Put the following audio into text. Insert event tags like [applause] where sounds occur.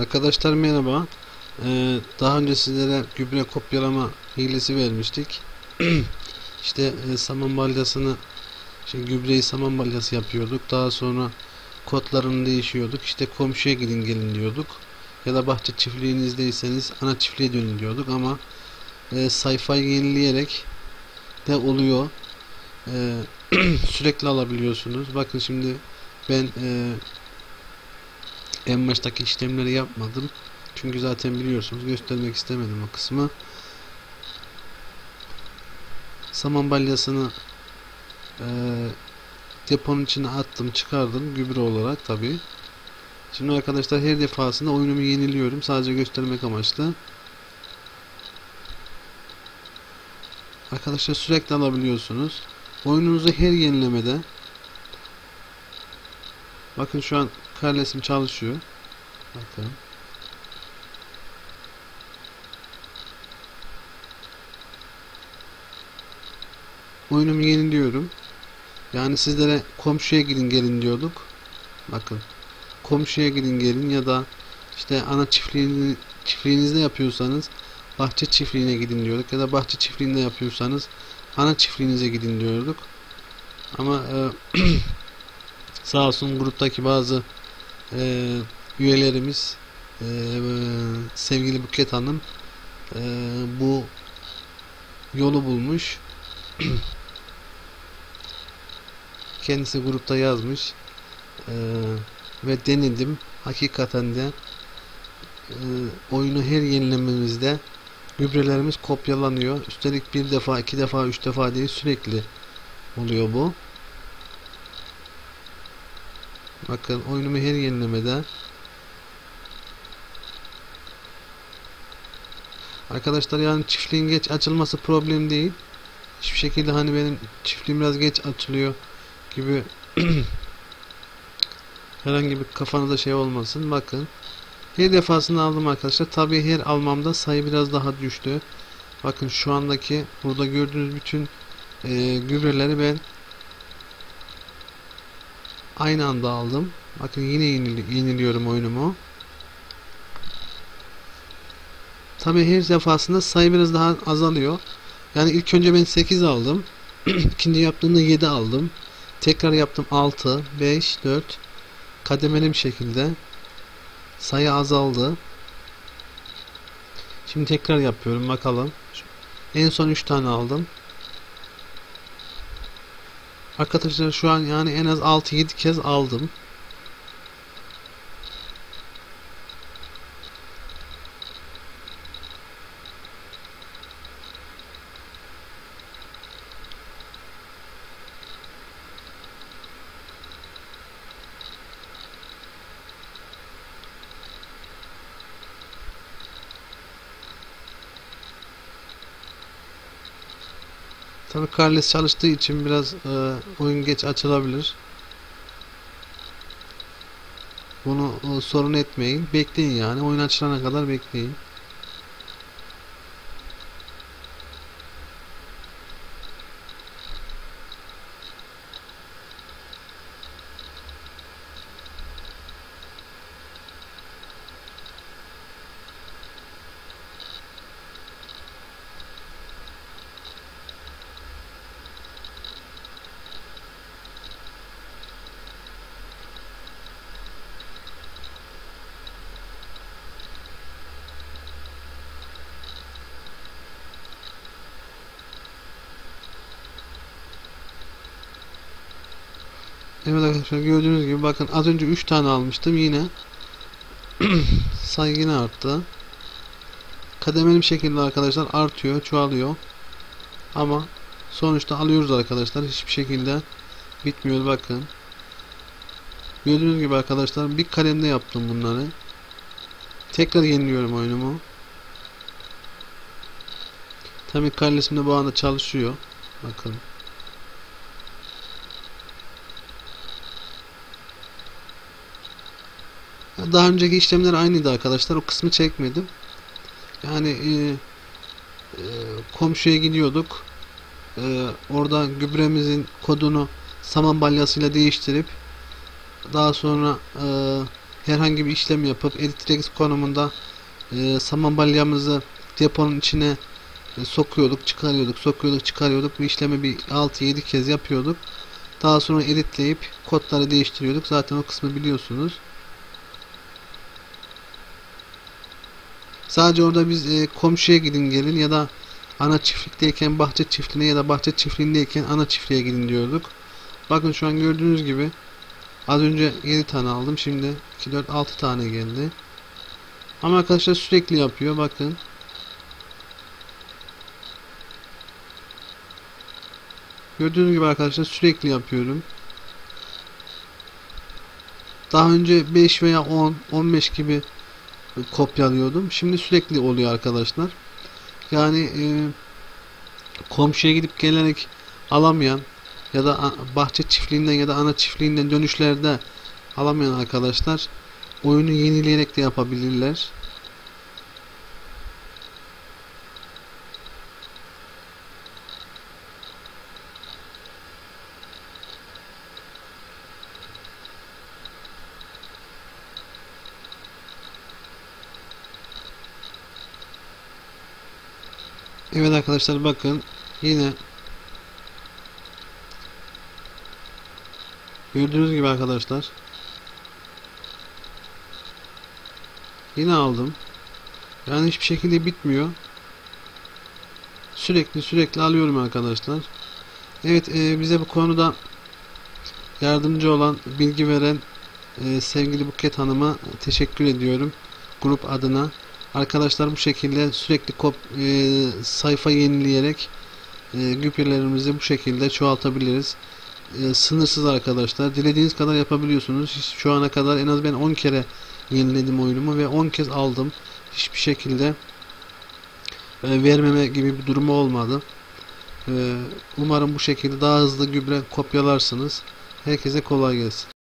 Arkadaşlar merhaba. Ee, daha önce sizlere gübre kopyalama hilesi vermiştik. [clears throat] işte e, saman balyasını işte gübreyi saman balyası yapıyorduk. Daha sonra kodlarını değişiyorduk. İşte komşuya gidin gelin diyorduk. Ya da bahçe çiftliğinizdeyseniz ana çiftliğe dönün diyorduk ama e, sayfayı yenileyerek de oluyor. E, [clears throat] sürekli alabiliyorsunuz. Bakın şimdi ben e, en baştaki işlemleri yapmadım. Çünkü zaten biliyorsunuz göstermek istemedim o kısmı. Saman balyasını e, deponun içine attım çıkardım gübre olarak tabi. Şimdi arkadaşlar her defasında oyunumu yeniliyorum sadece göstermek amaçlı. Arkadaşlar sürekli alabiliyorsunuz. Oyununuzu her yenilemede bakın şu an karlesim çalışıyor. Bakın. Oyunumu yeniliyorum. Yani sizlere komşuya gidin gelin diyorduk. Bakın. Komşuya gidin gelin ya da işte ana çiftliğini, çiftliğinizde yapıyorsanız bahçe çiftliğine gidin diyorduk ya da bahçe çiftliğinde yapıyorsanız ana çiftliğinize gidin diyorduk. Ama e, [clears throat] sağ olsun gruptaki bazı e, üyelerimiz e, sevgili Buket Hanım e, bu yolu bulmuş. [clears throat] Kendisi grupta yazmış e, ve denedim. Hakikaten de e, oyunu her yenilememizde gübrelerimiz kopyalanıyor. Üstelik bir defa, iki defa, üç defa değil sürekli oluyor bu. Bakın oyunumu her yenilemede Arkadaşlar yani çiftliğin geç açılması problem değil. Hiçbir şekilde hani benim çiftliğim biraz geç açılıyor gibi [clears throat] herhangi bir kafanızda şey olmasın. Bakın her defasında aldım arkadaşlar. Tabii her almamda sayı biraz daha düştü. Bakın şu andaki burada gördüğünüz bütün e, gübreleri ben aynı anda aldım. Bakın yine yenili yeniliyorum oyunumu. Tabii her defasında sayı biraz daha azalıyor. Yani ilk önce ben 8 aldım. [clears throat] İkinci yaptığımda 7 aldım. Tekrar yaptım 6, 5, 4 kademeli bir şekilde sayı azaldı. Şimdi tekrar yapıyorum bakalım. En son 3 tane aldım. Arkadaşlar şu an yani en az 6-7 kez aldım. Tabi Carles çalıştığı için biraz e, oyun geç açılabilir. Bunu e, sorun etmeyin. Bekleyin yani. Oyun açılana kadar bekleyin. Evet arkadaşlar gördüğünüz gibi bakın az önce 3 tane almıştım yine [clears throat] sayı yine arttı. Kademeli bir şekilde arkadaşlar artıyor, çoğalıyor. Ama sonuçta alıyoruz arkadaşlar. Hiçbir şekilde bitmiyor bakın. Gördüğünüz gibi arkadaşlar bir kalemde yaptım bunları. Tekrar yeniliyorum oyunumu. Tabii kardeşim bu anda çalışıyor. Bakın. Daha önceki işlemler aynıydı arkadaşlar. O kısmı çekmedim. Yani e, e, komşuya gidiyorduk. E, orada gübremizin kodunu saman balyasıyla değiştirip daha sonra e, herhangi bir işlem yapıp Editrix konumunda e, saman balyamızı deponun içine e, sokuyorduk, çıkarıyorduk, sokuyorduk, çıkarıyorduk. Bu işlemi bir 6-7 kez yapıyorduk. Daha sonra editleyip kodları değiştiriyorduk. Zaten o kısmı biliyorsunuz. Sadece orada biz e, komşuya gidin gelin ya da ana çiftlikteyken bahçe çiftliğine ya da bahçe çiftliğindeyken ana çiftliğe gidin diyorduk. Bakın şu an gördüğünüz gibi az önce 7 tane aldım. Şimdi 2 4 6 tane geldi. Ama arkadaşlar sürekli yapıyor bakın. Gördüğünüz gibi arkadaşlar sürekli yapıyorum. Daha önce 5 veya 10, 15 gibi kopyalıyordum. Şimdi sürekli oluyor arkadaşlar. Yani e, komşuya gidip gelerek alamayan ya da bahçe çiftliğinden ya da ana çiftliğinden dönüşlerde alamayan arkadaşlar oyunu yenileyerek de yapabilirler. Evet arkadaşlar bakın. Yine gördüğünüz gibi arkadaşlar yine aldım. Yani hiçbir şekilde bitmiyor. Sürekli sürekli alıyorum arkadaşlar. Evet e, bize bu konuda yardımcı olan bilgi veren e, sevgili Buket Hanım'a teşekkür ediyorum grup adına Arkadaşlar bu şekilde sürekli kop, e, sayfa yenileyerek e, gübrelerimizi bu şekilde çoğaltabiliriz. E, sınırsız arkadaşlar. Dilediğiniz kadar yapabiliyorsunuz. Şu ana kadar en az ben 10 kere yeniledim oyunumu ve 10 kez aldım. Hiçbir şekilde e, vermeme gibi bir durumu olmadı. E, umarım bu şekilde daha hızlı gübre kopyalarsınız. Herkese kolay gelsin.